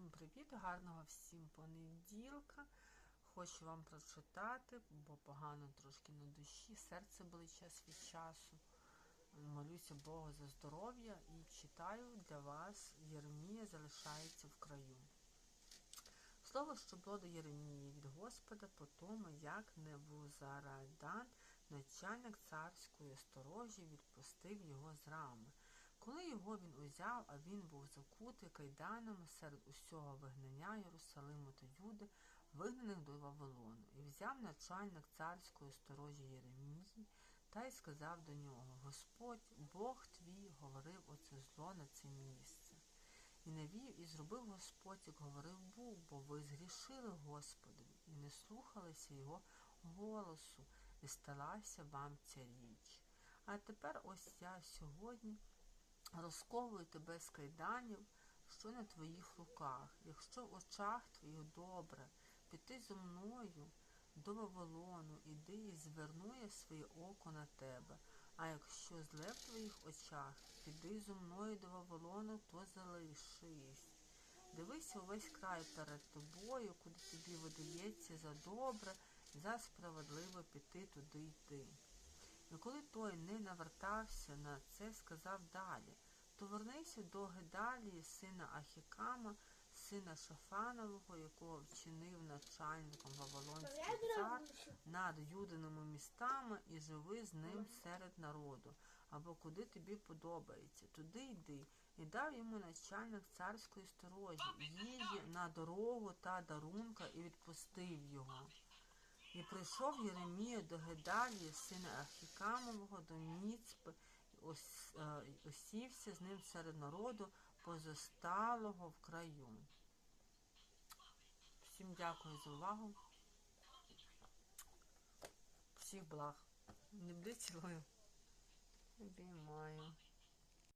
Всім привіт, гарного всім понеділка. Хочу вам прочитати, бо погано трошки на душі. Серце болить час від часу. Молюся Богу за здоров'я і читаю для вас Єремія залишається в краю. Слово, що було до Єремії від Господа, по тому, як Невузарадан, начальник царської сторожі, відпустив його з рами. Коли його він узяв, а він був закутий кайданами серед усього вигнання Єрусалиму та Юди, вигнаних до Вавилону, і взяв начальник царської сторожі Єремії та й сказав до нього: Господь, Бог твій, говорив оце зло на це місце. І навів, і зробив Господь, як говорив був, бо ви згрішили Господові, і не слухалися його голосу, і сталася вам ця річ. А тепер ось я сьогодні розковую тебе з кайданів, що на твоїх руках. Якщо в очах твоїх добре, піти зо мною до Вавилону, іди і зверну я своє око на тебе. А якщо зле в твоїх очах, піди зо мною до Вавилону, то залишись. Дивися увесь край перед тобою, куди тобі видається за добре, за справедливо піти туди йти. І коли той не навертався на це, сказав далі, то вернися до Гедалії, сина Ахікама, сина Шафанового, якого вчинив начальником Вавилонський цар над юдиними містами, і живи з ним серед народу, або куди тобі подобається, туди йди, і дав йому начальник царської сторожі, їжі на дорогу та дарунка, і відпустив його. І прийшов Єремія до Гедалії, сина Ахікамового, до ос- е, осівся з ним серед народу позосталого в краю. Всім дякую за увагу. Всіх благ. Не цілую. Обіймаю.